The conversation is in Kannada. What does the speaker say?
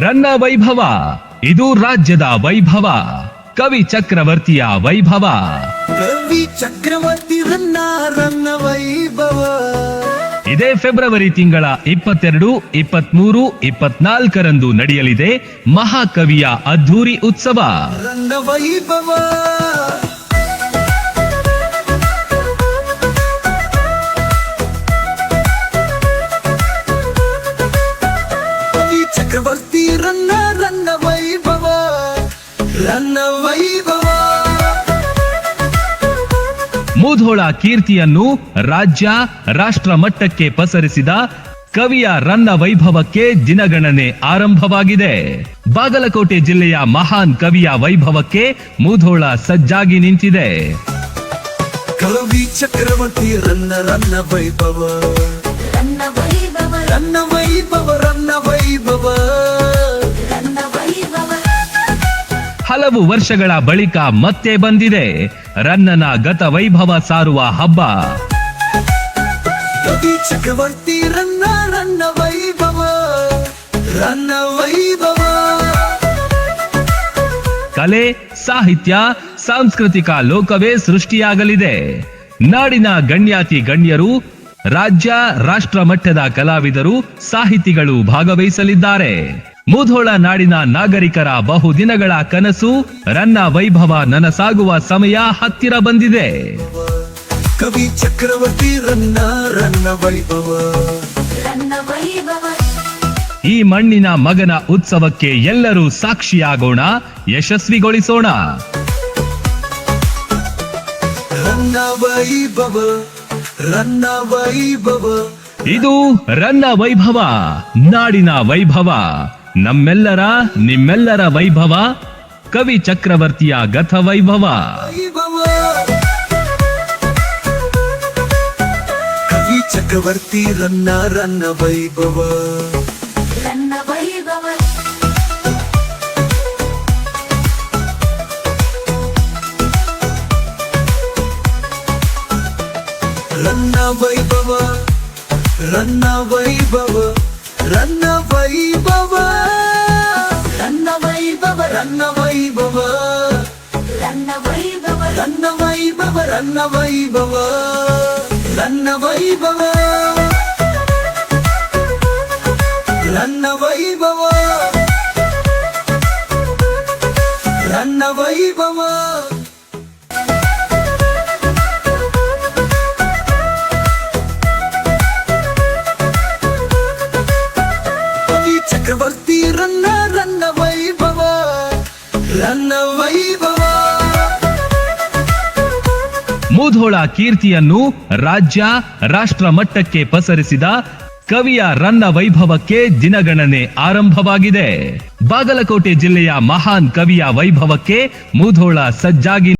ರನ್ನ ವೈಭವ. ಇದು ರಾಜ್ಯದ ವೈಭವ. ಕವಿ ಚಕ್ರವರ್ತಿಯ ವೈಭವ. ಕವಿ ಚಕ್ರವರ್ತಿ ರನ್ನ ರನ್ನ ವೈಭವ. ಇದೇ ಫೆಬ್ರವರಿ ತಿಂಗಳ ಇಪ್ಪತ್ತೆರಡು ಇಪ್ಪತ್ಮೂರು ಇಪ್ಪತ್ನಾಲ್ಕರಂದು ನಡೆಯಲಿದೆ ಮಹಾಕವಿಯ ಅದ್ಧೂರಿ ಉತ್ಸವ. ರನ್ನ ವೈಭವ. ರನ್ನ ರನ್ನ ವೈಭವ ರನ್ನ ವೈಭವ. ಮೂಧೋಳ ಕೀರ್ತಿಯನ್ನು ರಾಜ್ಯ ರಾಷ್ಟ್ರ ಮಟ್ಟಕ್ಕೆ ಪಸರಿಸಿದ ಕವಿಯ ರನ್ನ ವೈಭವಕ್ಕೆ ದಿನಗಣನೆ ಆರಂಭವಾಗಿದೆ. ಬಾಗಲಕೋಟೆ ಜಿಲ್ಲೆಯ ಮಹಾನ್ ಕವಿಯ ವೈಭವಕ್ಕೆ ಮೂಧೋಳ ಸಜ್ಜಾಗಿ ನಿಂತಿದೆ. ಕವಿ ಚಕ್ರವರ್ತಿ ರನ್ನ ರನ್ನ ವೈಭವ. ರನ್ನ ವೈಭವ ರನ್ನ ವೈಭವ. ಹಲವು ವರ್ಷಗಳ ಬಳಿಕ ಮತ್ತೆ ಬಂದಿದೆ ರನ್ನನ ಗತ ವೈಭವ ಸಾರುವ ಹಬ್ಬ. ಚಕ್ರವರ್ತಿ ರನ್ನ ರನ್ನ ವೈಭವ ರನ್ನ ವೈಭವ. ಕಲೆ ಸಾಹಿತ್ಯ ಸಾಂಸ್ಕೃತಿಕ ಲೋಕವೇ ಸೃಷ್ಟಿಯಾಗಲಿದೆ. ನಾಡಿನ ಗಣ್ಯಾತಿ ಗಣ್ಯರು ರಾಜ್ಯ ರಾಷ್ಟ್ರ ಮಟ್ಟದ ಕಲಾವಿದರು ಸಾಹಿತಿಗಳು ಭಾಗವಹಿಸಲಿದ್ದಾರೆ. ಮುಧೋಳ ನಾಡಿನ ನಾಗರಿಕರ ಬಹುದಿನಗಳ ಕನಸು ರನ್ನ ವೈಭವ ನನಸಾಗುವ ಸಮಯ ಹತ್ತಿರ ಬಂದಿದೆ. ಕವಿ ಚಕ್ರವರ್ತಿ ರನ್ನ ರನ್ನ ವೈಭವ. ರನ್ನ ವೈಭವ. ಈ ಮಣ್ಣಿನ ಮಗನ ಉತ್ಸವಕ್ಕೆ ಎಲ್ಲರೂ ಸಾಕ್ಷಿಯಾಗೋಣ ಯಶಸ್ವಿಗೊಳಿಸೋಣ. ರನ್ನ ವೈಭವ. ರನ್ನ ವೈಭವ. ಇದು ರನ್ನ ವೈಭವ ನಾಡಿನ ವೈಭವ ನಮ್ಮೆಲ್ಲರ ನಿಮ್ಮೆಲ್ಲರ ವೈಭವ ಕವಿ ಚಕ್ರವರ್ತಿಯ ಗತ ವೈಭವ. ವೈಭವ. ಕವಿ ಚಕ್ರವರ್ತಿ ರನ್ನ ರನ್ನ ವೈಭವ. ರನ್ನ ರನ್ನ ವೈಭವ ರನ್ನ ವೈಭವ ರನ್ನ ವೈಭವ ರನ್ನ ವೈಭವ ರನ್ನ ವೈಭವ ರನ್ನ ವೈಭವ ರನ್ನ ವೈಭವ ರನ್ನ ವೈಭವ ರನ್ನ ವೈಭವ ರನ್ನ ವೈಭವ ರನ್ನ ವೈಭವ ಮುಧೋಳ ಕೀರ್ತಿಯನ್ನು ರಾಜ್ಯ ರಾಷ್ಟ್ರ ಮಟ್ಟಕ್ಕೆ ಪಸರಿಸಿದ ಕವಿಯ ರನ್ನ ವೈಭವಕ್ಕೆ ದಿನಗಣನೆ ಆರಂಭವಾಗಿದೆ. ಬಾಗಲಕೋಟೆ ಜಿಲ್ಲೆಯ ಮಹಾನ್ ಕವಿಯ ವೈಭವಕ್ಕೆ ಮೂಧೋಳ ಸಜ್ಜಾಗಿ